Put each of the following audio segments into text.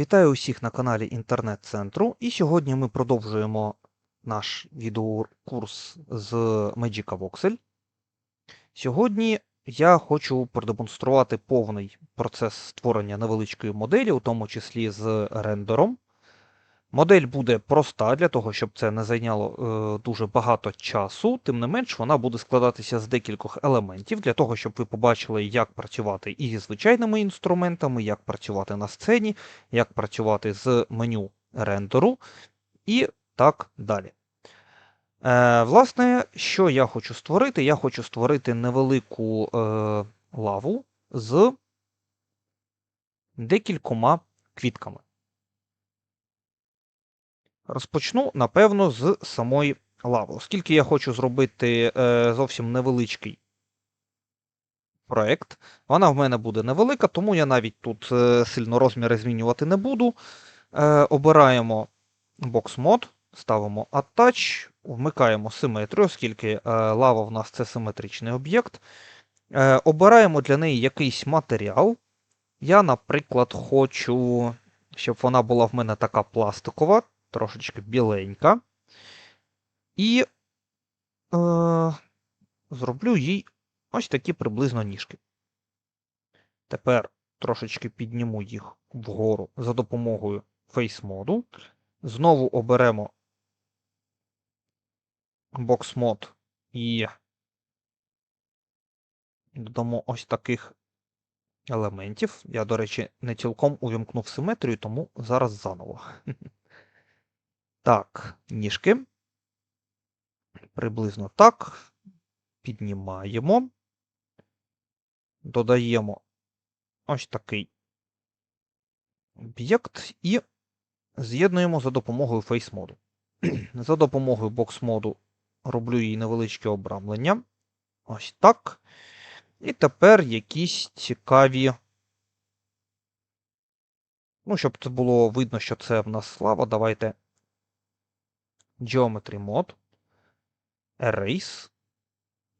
Вітаю усіх на каналі інтернет-центру. І сьогодні ми продовжуємо наш відеокурс з Magica Voxel. Сьогодні я хочу продемонструвати повний процес створення невеличкої моделі, у тому числі з рендером. Модель буде проста для того, щоб це не зайняло е, дуже багато часу. Тим не менш, вона буде складатися з декількох елементів для того, щоб ви побачили, як працювати і зі звичайними інструментами, як працювати на сцені, як працювати з меню рендеру і так далі. Е, Власне, що я хочу створити? Я хочу створити невелику е, лаву з декількома квітками. Розпочну, напевно, з самої лави. Оскільки я хочу зробити е, зовсім невеличкий проект, вона в мене буде невелика, тому я навіть тут е, сильно розміри змінювати не буду. Е, обираємо Box Mode, ставимо Attach, вмикаємо симетрію, оскільки лава в нас це симетричний об'єкт. Обираємо для неї якийсь матеріал. Я, наприклад, хочу, щоб вона була в мене така пластикова трошечки біленька. І е, зроблю їй ось такі приблизно ніжки. Тепер трошечки підніму їх вгору за допомогою Face моду. Знову оберемо Mode і додамо ось таких елементів. Я, до речі, не цілком увімкнув симетрію, тому зараз заново. Так, ніжки. Приблизно так. Піднімаємо. Додаємо ось такий об'єкт і з'єднуємо за допомогою Face моду. За допомогою Box моду роблю їй невеличке обрамлення. Ось так. І тепер якісь цікаві. Ну, щоб це було видно, що це в нас слава, давайте Geometry Mode, Erase.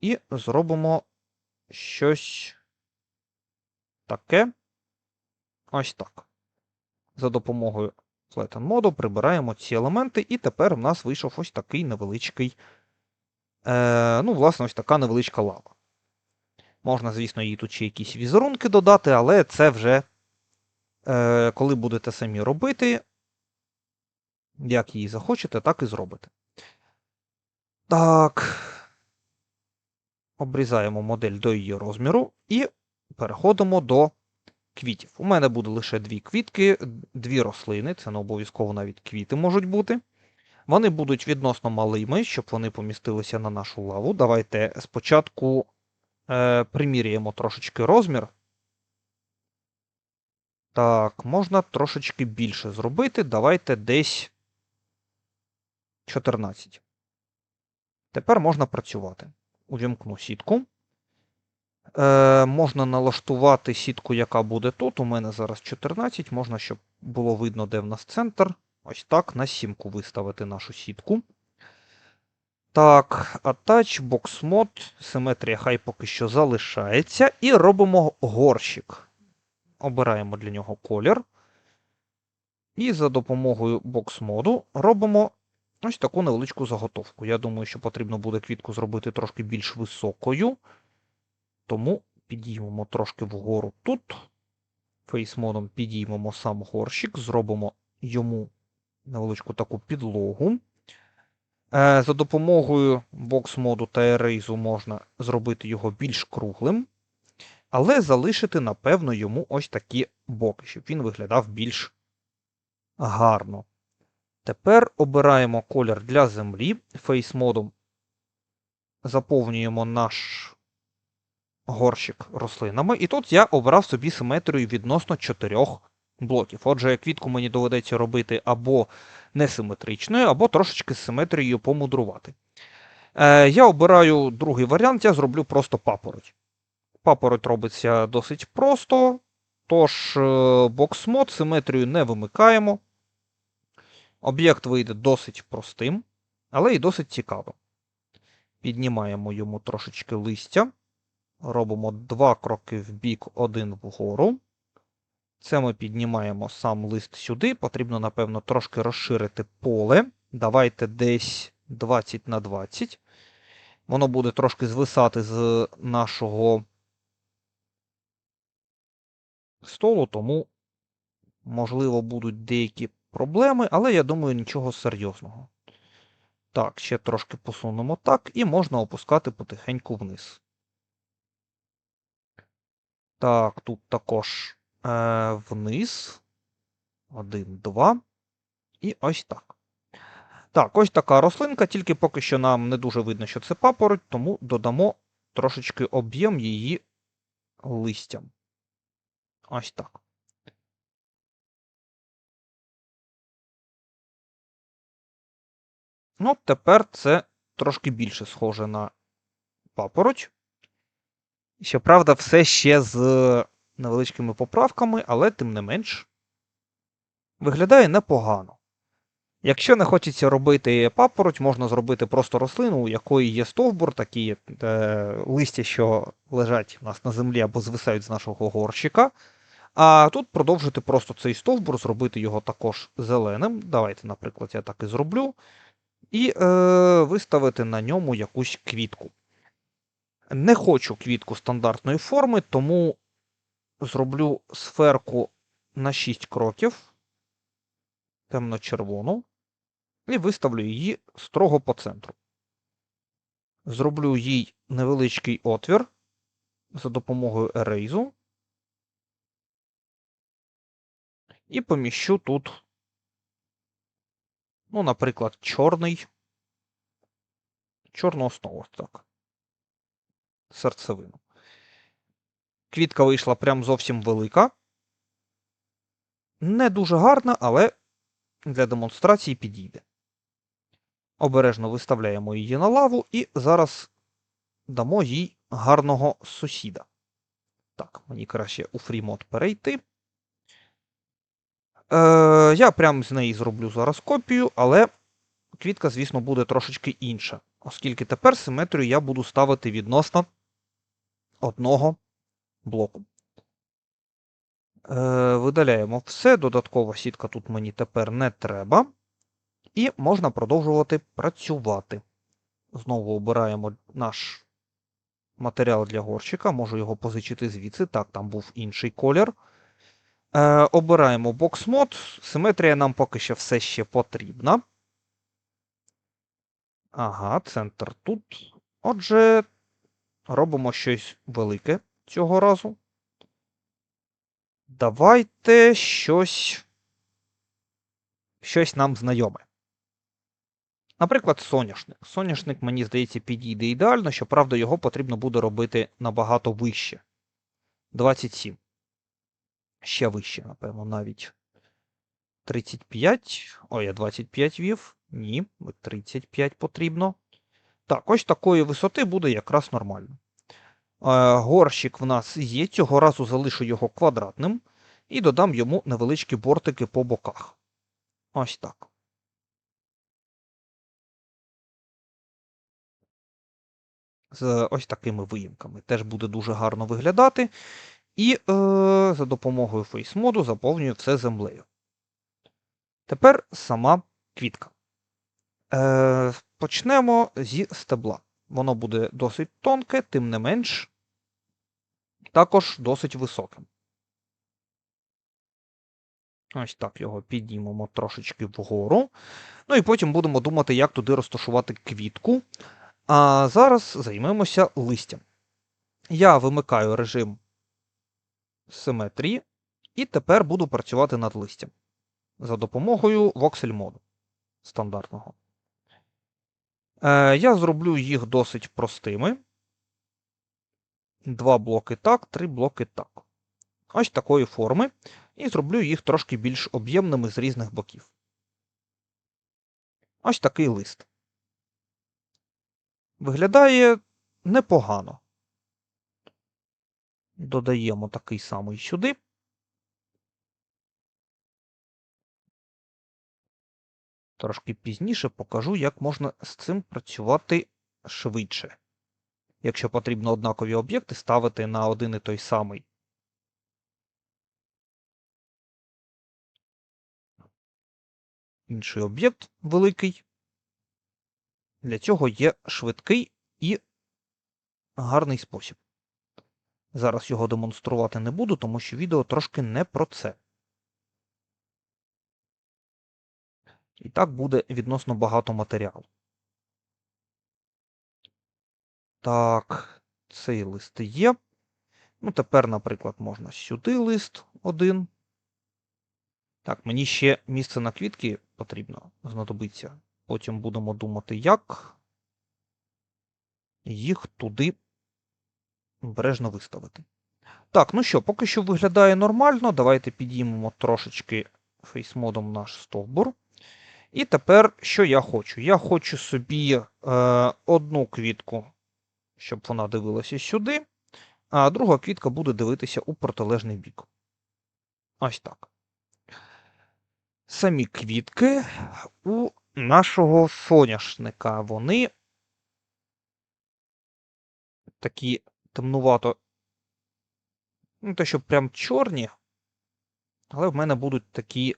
І зробимо щось таке. Ось так. За допомогою Flatten моду прибираємо ці елементи, і тепер в нас вийшов ось такий невеличкий. Е, Ну, власне, ось така невеличка лава. Можна, звісно, їй тут ще якісь візерунки додати, але це вже, е, коли будете самі робити, як її захочете, так і зробите. Так. Обрізаємо модель до її розміру і переходимо до квітів. У мене буде лише дві квітки, дві рослини, це не обов'язково навіть квіти можуть бути. Вони будуть відносно малими, щоб вони помістилися на нашу лаву. Давайте спочатку е, приміряємо трошечки розмір. Так, можна трошечки більше зробити. Давайте десь 14. Тепер можна працювати. Увімкну сітку. Е, Можна налаштувати сітку, яка буде тут. У мене зараз 14. Можна, щоб було видно, де в нас центр. Ось так, на сімку виставити нашу сітку. Так, Attach, Box Mode, симетрія хай поки що залишається. І робимо горщик. Обираємо для нього колір. І за допомогою Box моду робимо ось таку невеличку заготовку. Я думаю, що потрібно буде квітку зробити трошки більш високою. Тому підіймемо трошки вгору тут. Фейсмодом підіймемо сам горщик, зробимо йому невеличку таку підлогу. Е, За допомогою бокс-моду та ерейзу можна зробити його більш круглим, але залишити, напевно, йому ось такі боки, щоб він виглядав більш гарно. Тепер обираємо колір для землі. Фейс-модом заповнюємо наш горщик рослинами. І тут я обрав собі симетрію відносно чотирьох блоків. Отже, квітку мені доведеться робити або несиметричною, або трошечки з симетрією помудрувати. Е, Я обираю другий варіант, я зроблю просто папороть. Папороть робиться досить просто, тож бокс-мод симетрію не вимикаємо. Об'єкт вийде досить простим, але і досить цікавим. Піднімаємо йому трошечки листя. Робимо два кроки в бік, один вгору. Це ми піднімаємо сам лист сюди. Потрібно, напевно, трошки розширити поле. Давайте десь 20 на 20. Воно буде трошки звисати з нашого столу, тому, можливо, будуть деякі проблеми, але я думаю, нічого серйозного. Так, ще трошки посунемо так, і можна опускати потихеньку вниз. Так, тут також е, вниз. Один, два. І ось так. Так, ось така рослинка, тільки поки що нам не дуже видно, що це папороть, тому додамо трошечки об'єм її листям. Ось так. Ну, тепер це трошки більше схоже на папороть. Щоправда, все ще з невеличкими поправками, але тим не менш виглядає непогано. Якщо не хочеться робити папороть, можна зробити просто рослину, у якої є стовбур, такі е, листя, що лежать у нас на землі або звисають з нашого горщика. А тут продовжити просто цей стовбур, зробити його також зеленим. Давайте, наприклад, я так і зроблю. І е, виставити на ньому якусь квітку. Не хочу квітку стандартної форми, тому зроблю сферку на 6 кроків, темно-червону, і виставлю її строго по центру. Зроблю їй невеличкий отвір за допомогою ерейзу. І поміщу тут, ну, наприклад, чорний, чорну основу, так. Серцевину. Квітка вийшла прям зовсім велика. Не дуже гарна, але для демонстрації підійде. Обережно виставляємо її на лаву і зараз дамо їй гарного сусіда. Так, мені краще у фрімод перейти. Е, Я прямо з неї зроблю зараз копію, але квітка, звісно, буде трошечки інша, оскільки тепер симетрію я буду ставити відносно одного блоку. Е, Видаляємо все. Додаткова сітка тут мені тепер не треба. І можна продовжувати працювати. Знову обираємо наш матеріал для горщика. Можу його позичити звідси. Так, там був інший колір. Е, Обираємо Mode. Симетрія нам поки що все ще потрібна. Ага, центр тут. Отже, робимо щось велике цього разу. Давайте щось. Щось нам знайоме. Наприклад, соняшник. Соняшник, мені здається, підійде ідеально, щоправда, його потрібно буде робити набагато вище. 27. Ще вище, напевно, навіть. 35. Ой, я 25 вів. Ні, 35 потрібно. Так, ось такої висоти буде якраз нормально. Е, горщик в нас є. Цього разу залишу його квадратним і додам йому невеличкі бортики по боках. Ось так. З ось такими виїмками. Теж буде дуже гарно виглядати. І е, за допомогою фейсмоду заповнюю все землею. Тепер сама квітка. Е, Почнемо зі стебла. Воно буде досить тонке, тим не менш, також досить високим. Ось так його піднімемо трошечки вгору. Ну і потім будемо думати, як туди розташувати квітку. А зараз займемося листям. Я вимикаю режим симетрії, і тепер буду працювати над листям за допомогою voxel моду стандартного. Е, Я зроблю їх досить простими. Два блоки так, три блоки так. Ось такої форми. І зроблю їх трошки більш об'ємними з різних боків. Ось такий лист. Виглядає непогано. Додаємо такий самий сюди. Трошки пізніше покажу, як можна з цим працювати швидше. Якщо потрібно однакові об'єкти ставити на один і той самий. Інший об'єкт великий. Для цього є швидкий і гарний спосіб. Зараз його демонструвати не буду, тому що відео трошки не про це. І так буде відносно багато матеріалу. Так, цей лист є. Ну, тепер, наприклад, можна сюди лист один. Так, мені ще місце на квітки потрібно знадобиться. Потім будемо думати, як їх туди обережно виставити. Так, ну що, поки що виглядає нормально. Давайте підіймемо трошечки фейсмодом наш стовбур. І тепер, що я хочу? Я хочу собі е, одну квітку, щоб вона дивилася сюди, а друга квітка буде дивитися у протилежний бік. Ось так. Самі квітки у нашого соняшника. Вони такі темнувато. Ну, те, що прям чорні, але в мене будуть такі,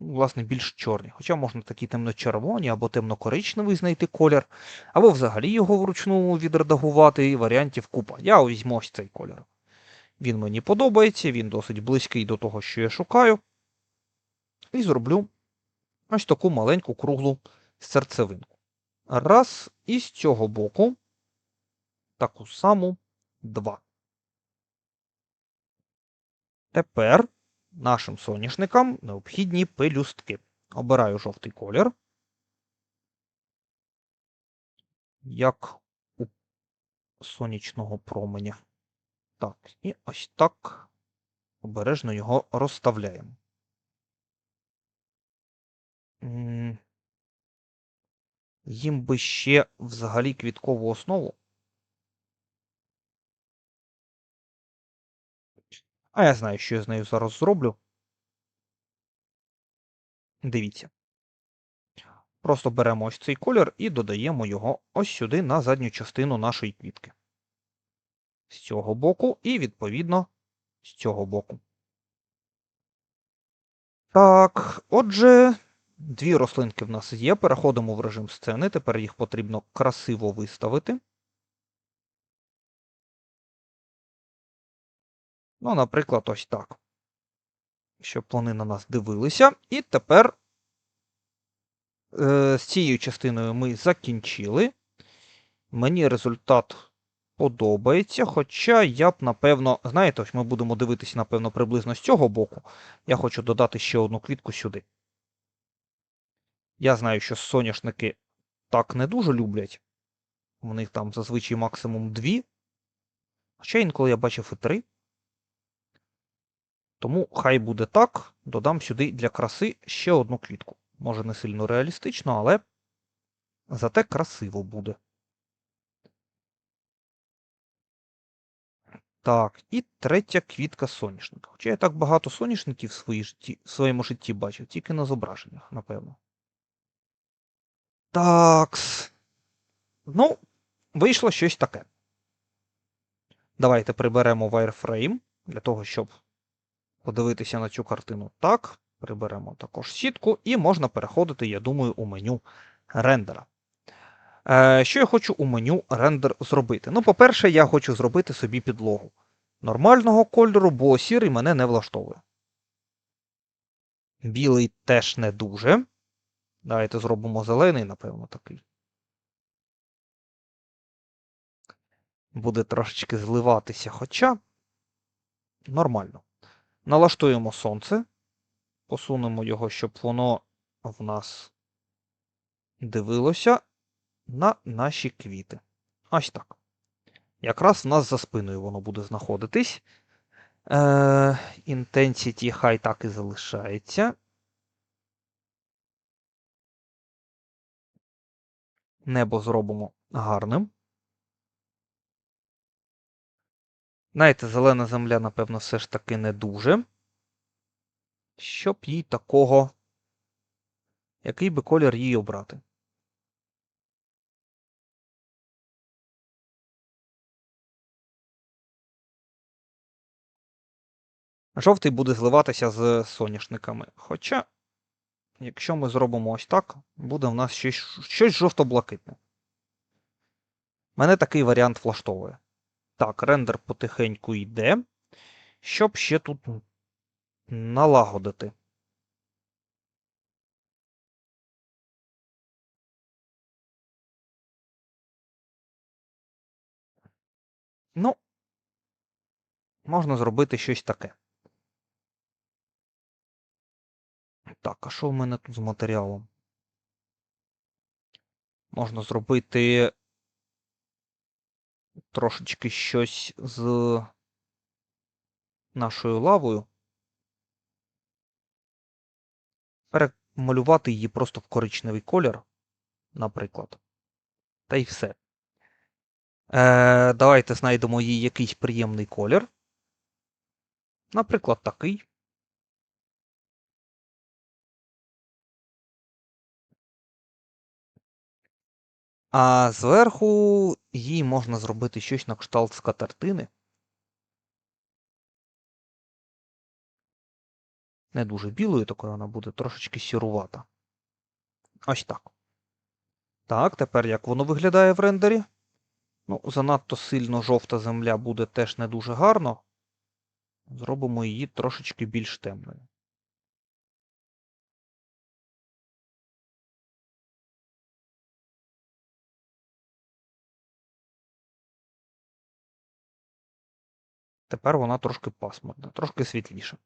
власне, більш чорні. Хоча можна такі темно-червоні або темно-коричневий знайти колір, або взагалі його вручну відредагувати, і варіантів купа. Я візьму ось цей колір. Він мені подобається, він досить близький до того, що я шукаю. І зроблю ось таку маленьку круглу серцевинку. Раз, і з цього боку таку саму два. Тепер нашим соняшникам необхідні пелюстки. Обираю жовтий колір. Як у сонячного променя. Так, і ось так обережно його розставляємо. Їм би ще взагалі квіткову основу. А я знаю, що я з нею зараз зроблю. Дивіться. Просто беремо ось цей колір і додаємо його ось сюди на задню частину нашої квітки. З цього боку, і, відповідно, з цього боку. Так, отже, дві рослинки в нас є. Переходимо в режим сцени. Тепер їх потрібно красиво виставити. Ну, наприклад, ось так. Щоб вони на нас дивилися. І тепер е, з цією частиною ми закінчили. Мені результат подобається. Хоча я б, напевно, знаєте, ось ми будемо дивитися, напевно, приблизно з цього боку. Я хочу додати ще одну квітку сюди. Я знаю, що соняшники так не дуже люблять. У них там зазвичай максимум дві. Хоча інколи я бачив і три. Тому хай буде так, додам сюди для краси ще одну квітку. Може не сильно реалістично, але зате красиво буде. Так, і третя квітка соняшника. Хоча я так багато соняшників в, житті, в своєму житті бачив, тільки на зображеннях, напевно. Такс. Ну, вийшло щось таке. Давайте приберемо wireframe для того, щоб подивитися на цю картину так. Приберемо також сітку, і можна переходити, я думаю, у меню рендера. Е, Що я хочу у меню рендер зробити? Ну, по-перше, я хочу зробити собі підлогу нормального кольору, бо сірий мене не влаштовує. Білий теж не дуже. Давайте зробимо зелений, напевно, такий. Буде трошечки зливатися, хоча нормально. Налаштуємо сонце, посунемо його, щоб воно в нас дивилося на наші квіти. Ось так. Якраз в нас за спиною воно буде знаходитись. Е, Intensity хай так і залишається. Небо зробимо гарним. Знаєте, зелена земля, напевно, все ж таки не дуже. Щоб їй такого. Який би колір їй обрати? Жовтий буде зливатися з соняшниками. Хоча Якщо ми зробимо ось так, буде в нас щось, щось жовто-блакитне. Мене такий варіант влаштовує. Так, рендер потихеньку йде. Щоб ще тут налагодити. Ну, можна зробити щось таке. Так, а що в мене тут з матеріалом? Можна зробити трошечки щось з нашою лавою. Перемалювати її просто в коричневий колір, наприклад. Та й все. Е, Давайте знайдемо їй якийсь приємний колір. Наприклад, такий. А зверху їй можна зробити щось на кшталт скатертини. Не дуже білою, такою вона буде трошечки сірувата. Ось так. Так, тепер як воно виглядає в рендері? Ну, занадто сильно жовта земля буде теж не дуже гарно. Зробимо її трошечки більш темною. Тепер вона трошки пасмурна, трошки світліша.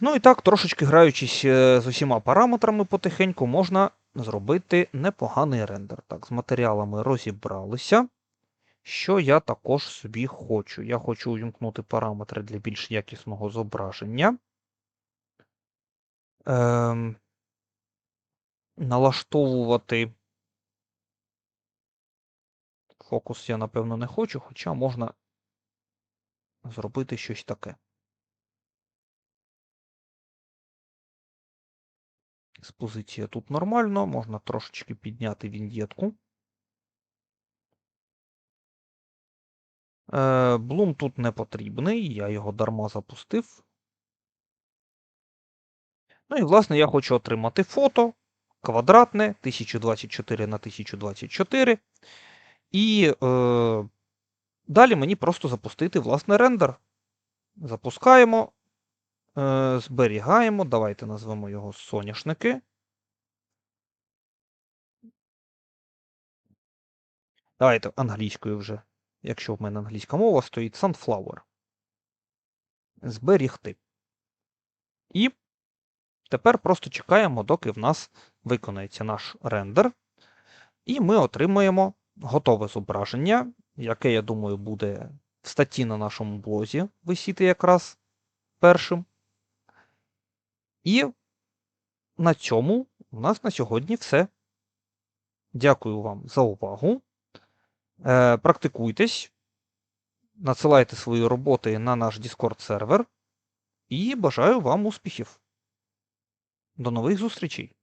Ну і так, трошечки граючись е, з усіма параметрами потихеньку, можна зробити непоганий рендер. Так, з матеріалами розібралися. Що я також собі хочу? Я хочу увімкнути параметри для більш якісного зображення. Ем, налаштовувати фокус я, напевно, не хочу, хоча можна зробити щось таке. Експозиція тут нормально, можна трошечки підняти віньєтку. Е, Блум тут не потрібний, я його дарма запустив. Ну і, власне, я хочу отримати фото квадратне 1024 на 1024. І е, далі мені просто запустити власне рендер. Запускаємо, е, зберігаємо. Давайте назвемо його соняшники. Давайте англійською вже, якщо в мене англійська мова, стоїть Sunflower. Зберігти. І тепер просто чекаємо, доки в нас виконається наш рендер. І ми отримаємо готове зображення, яке, я думаю, буде в статті на нашому блозі висіти якраз першим. І на цьому у нас на сьогодні все. Дякую вам за увагу. Е, Практикуйтесь, надсилайте свої роботи на наш Discord сервер і бажаю вам успіхів. До нових зустрічей!